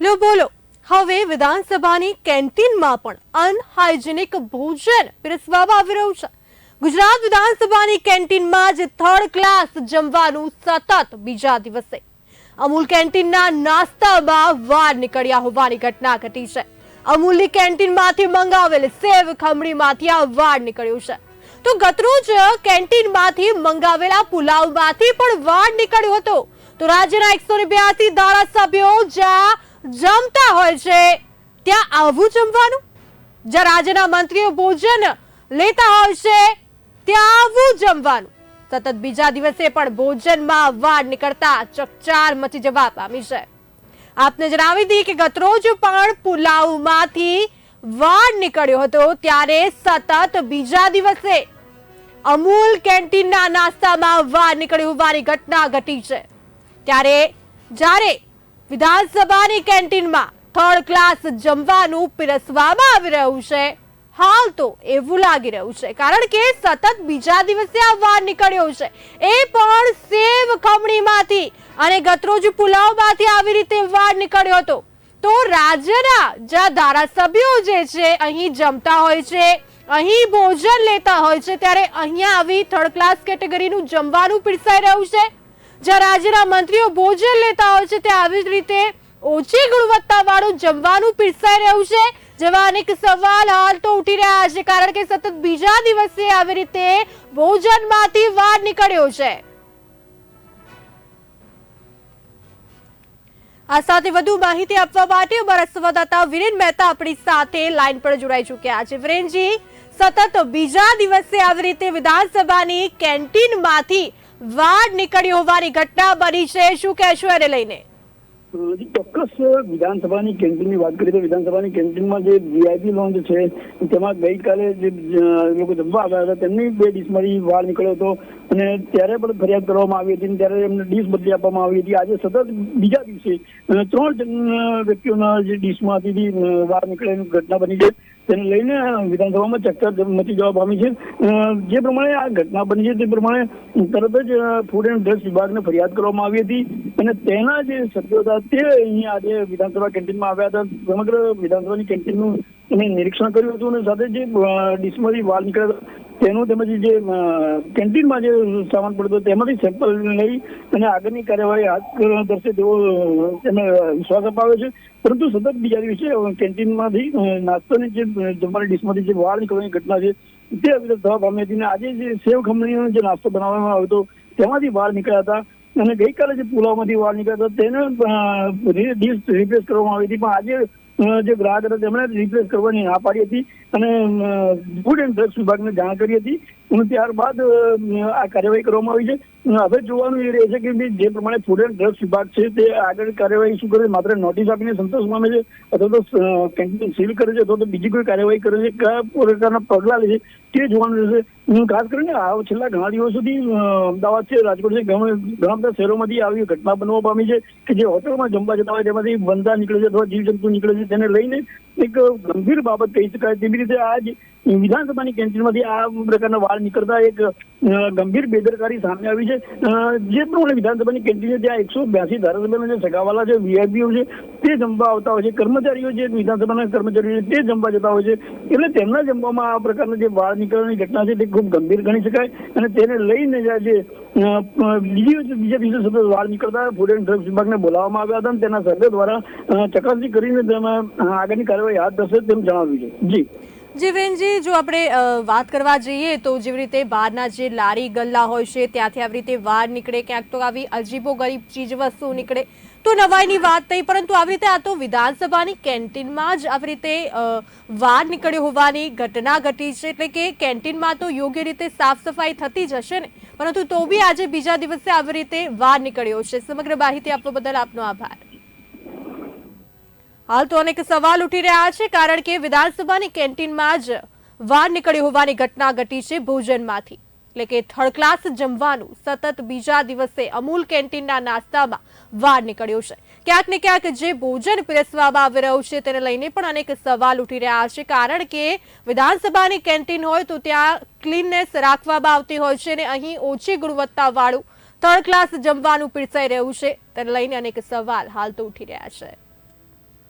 લો, બોલો. હવે વિધાનસભાની કેન્ટીનમાં પણ અનહાઇજેનિક ભોજન પીરસવામાં આવી રહ્યું છે. ગુજરાત વિધાનસભાની કેન્ટીનમાં જે થર્ડ ક્લાસ જમવાનું સતત બીજા દિવસે. અમૂલ કેન્ટીનના નાસ્તામાં વાર નીકળ્યા હોવાની ઘટના ઘટી છે. અમૂલની કેન્ટીનમાંથી મંગાવેલ સેવ ખમણીમાંથી આ વાર નીકળ્યું છે. તો ગતરોજ કેન્ટીનમાંથી મંગાવેલા પુલાવમાંથી પણ વાર નીકળ્યો હતો. તો રાજ્યના એકસો ને બ્યાસી ધારાસભ્યો જ્યાં જમતા હોય છે, ત્યાં આવું જમવાનું? જ્યાં રાજ્યના મંત્રીઓ ભોજન લેતા હોય છે, ત્યાં આવું જમવાનું. સતત બીજા દિવસે પણ ભોજનમાં વાડ નીકળતા ચકચાર મચી જવા પામી છે. આપને જણાવી દઈએ કે ગતરોજ પણ પુલાવમાંથી વાડ નીકળ્યો હતો, ત્યારે સતત બીજા દિવસે અમૂલ કેન્ટીનના નાસ્તામાં વાર નીકળી હોવાની ઘટના ઘટી છે. ત્યારે જ્યારે વિધાનસભાની કેન્ટીનમાં થર્ડ ક્લાસ જમવાનું પીરસવામાં આવી રહ્યું છે. હાલ તો એવું લાગી રહ્યું છે, કારણ કે સતત બીજા દિવસે આ વાર નીકળ્યો છે. એ પણ સેવ ખમણીમાંથી અને ગતરોજ પુલાવમાંથી આવી રીતે વાર નીકળ્યો હતો. તો રાજ્યના જ્યાં ધારાસભ્યો જે છે, અહીં જમતા હોય છે, અહીં ભોજન લેતા હોય છે, ત્યારે અહીંયા આવી થર્ડ ક્લાસ કેટેગરીનું જમવાનું પીરસાઈ રહ્યું છે. જ્યાં રાજ્યના મંત્રીઓ ભોજન લેતા હોય છે તે આવી રીતે ઓછી ગુણવત્તાવાળું જમવાનું પીરસાઈ રહ્યું છે. જેવા અનેક સવાલ હાલ તો ઉઠી રહ્યા છે, કારણ કે સતત બીજા દિવસે આવી રીતે ભોજનમાંથી વાર નીકળ્યો છે. આ સાથે વધુ માહિતી આપવા માટે અમારા સંવાદદાતા વિરેન મહેતા આપણી સાથે લાઈન પર જોડાઈ ચૂક્યા છે. વિરેનજી, સતત બીજા દિવસે આવી રીતે વિધાનસભાની કેન્ટીનમાંથી વાર નીકળી હોવાની ઘટના બની છે. શું કહેશો એને લઈને? ચોક્કસ વિધાનસભાની કેન્ટીનની વાત કરીએ તો વિધાનસભાની કેન્ટીનમાં જે વીઆઈપી લોન્ચ છે, તેમાં ગઈકાલે જે લોકો જમવા આવ્યા હતા, તેમની બે ડીશમાંથી વાર નીકળ્યો હતો અને ત્યારે પણ ફરિયાદ કરવામાં આવી હતી ત્યારે એમને ડીશ બદલી આપવામાં આવી હતી. આજે સતત બીજા દિવસે ત્રણ જણ વ્યક્તિઓના જે ડીશમાંથી માંથી વાર નીકળેલી ઘટના બની છે. તેને લઈને વિધાનસભામાં ચર્ચા મચી જવા પામી છે. જે પ્રમાણે આ ઘટના બની છે તે પ્રમાણે તરત જ ફૂડ એન્ડ ડ્રગ્સ વિભાગને ફરિયાદ કરવામાં આવી હતી અને તેના જે સભ્યો હતા તે અહીંયા આજે વિધાનસભા કેન્ટીનમાં આવ્યા હતા. સમગ્ર વિધાનસભાની કેન્ટીનનું એને નિરીક્ષણ કર્યું હતું અને સાથે જે ડિસ્મરી વાલ નીકળ્યા તેનું તેમજ જે કેન્ટીનમાં જે સામાન પડતો તેમાંથી સેમ્પલ લઈ અને આગળની કાર્યવાહી હાથ ધરશે તેવો તેમને વિશ્વાસ અપાવે છે. પરંતુ સતત બીજા દિવસે કેન્ટીનમાંથી નાસ્તાની જે, જમવાની ડીશમાંથી જે વાર નીકળવાની ઘટના છે, તે અવિરત થવા પામી હતી અને આજે જે સેવ ખમણીનો જે નાસ્તો બનાવવામાં આવ્યો હતો, તેમાંથી વાર નીકળ્યા હતા. અને ગઈકાલે જે પુલાવમાંથી વાર નીકળ્યા હતા, તેને ડીશ રિપ્લેસ કરવામાં આવી હતી. પણ આજે જે ગ્રાહક હતા, તેમણે રિપ્લેસ કરવાની ના પાડી હતી અને ફૂડ એન્ડ ડ્રગ્સ વિભાગને જાણ કરી હતી. ત્યારબાદ આ કાર્યવાહી કરવામાં આવી છે. હવે જોવાનું એ રહે છે કે જે પ્રમાણે ફૂડ એન્ડ ડ્રગ્સ વિભાગ છે તે આગળ કાર્યવાહી શું કરે માત્ર નોટિસ આપીને સંતોષ માને છે અથવા તો કેન્ટીન સીલ કરે છે અથવા તો બીજી કોઈ કાર્યવાહી કરે છે? કયા પ્રકારના પગલાં લે છે? તે જોવાનું રહેશે. ખાસ કરીને આ છેલ્લા ઘણા દિવસ સુધી અમદાવાદ છે, રાજકોટ છે, ઘણા બધા શહેરોમાંથી આવી ઘટના બનવા પામી છે કે જે હોટલમાં જમવા જતા હોય તેમાંથી બંધા નીકળે છે અથવા જીવજંતુ નીકળે છે તેને લઈને એક ગંભીર બાબત કહી શકાય. તેવી રીતે આજ વિધાનસભાની કેન્ટીનમાંથી આ પ્રકારના વાળ નીકળતા એક ગંભીર બેદરકારી સામે આવી છે. જે પ્રમાણે વિધાનસભાની કેન્ટીન ત્યાં એકસો બ્યાસી ધારાસભ્યોના જે સગાવાલા છે, વીઆઈપીઓ છે, તે જમવા આવતા હોય છે. કર્મચારીઓ જે વિધાનસભાના કર્મચારીઓ છે, તે જમવા જતા હોય છે. એટલે તેમના જમવામાં આ પ્રકારના જે વાળ નીકળવાની ઘટના છે, તે ખૂબ ગંભીર ગણી શકાય. અને તેને લઈને જે બીજી બીજા બીજા સભ્યો વાળ નીકળતા, ફૂડ એન્ડ ડ્રગ્સ વિભાગને બોલાવવામાં આવ્યા હતા તેના સભ્યો દ્વારા ચકાસણી કરીને તેમાં આગળની કાર્યવાહી હાથ ધરશે તેમ જણાવ્યું છે. જી. જીવેનજી, જો આપણે વાત કરવા જઈએ તો જેવી રીતે બહારના જે લારી ગલ્લા હોય છે, ત્યાંથી આવી રીતે વાર નીકળે, ક્યાંક તો આવી અજીબો ગરીબ ચીજ વસ્તુ નીકળે. તો નવાઈની વાત નહીં પરંતુ આવી રીતે આ તો વિધાનસભાની કેન્ટીનમાં જ આવી રીતે વાર નીકળ્યો હોવાની ઘટના ઘટી છે, એટલે કે કેન્ટીનમાં તો યોગ્ય રીતે સાફ સફાઈ થતી જ હશે ને. પરંતુ તો બી આજે બીજા દિવસે આવી રીતે વાર નીકળ્યો છે. સમગ્ર માહિતી આપવા બદલ આપનો આભાર. હાલ તો અનેક સવાલ ઉઠી રહ્યા છે, કારણ કે વિધાનસભાની કેન્ટીનમાં જ વાર નીકળી હોવાની ઘટના ઘટી છે ભોજનમાંથી. એટલે કે થર્ડ ક્લાસ જમવાનું સતત બીજા દિવસે અમૂલ કેન્ટીનના નાસ્તામાં વાર નીકળ્યો છે. ક્યાંક ને ક્યાંક જે ભોજન પીરસવામાં આવી રહ્યું છે તેને લઈને પણ અનેક સવાલ ઉઠી રહ્યા છે, કારણ કે વિધાનસભાની કેન્ટીન હોય તો ત્યાં ક્લીનનેસ રાખવામાં આવતી હોય છે અને અહીં ઓછી ગુણવત્તાવાળું થર્ડ ક્લાસ જમવાનું પીરસાઈ રહ્યું છે. તેને લઈને અનેક સવાલ હાલ તો ઉઠી રહ્યા છે.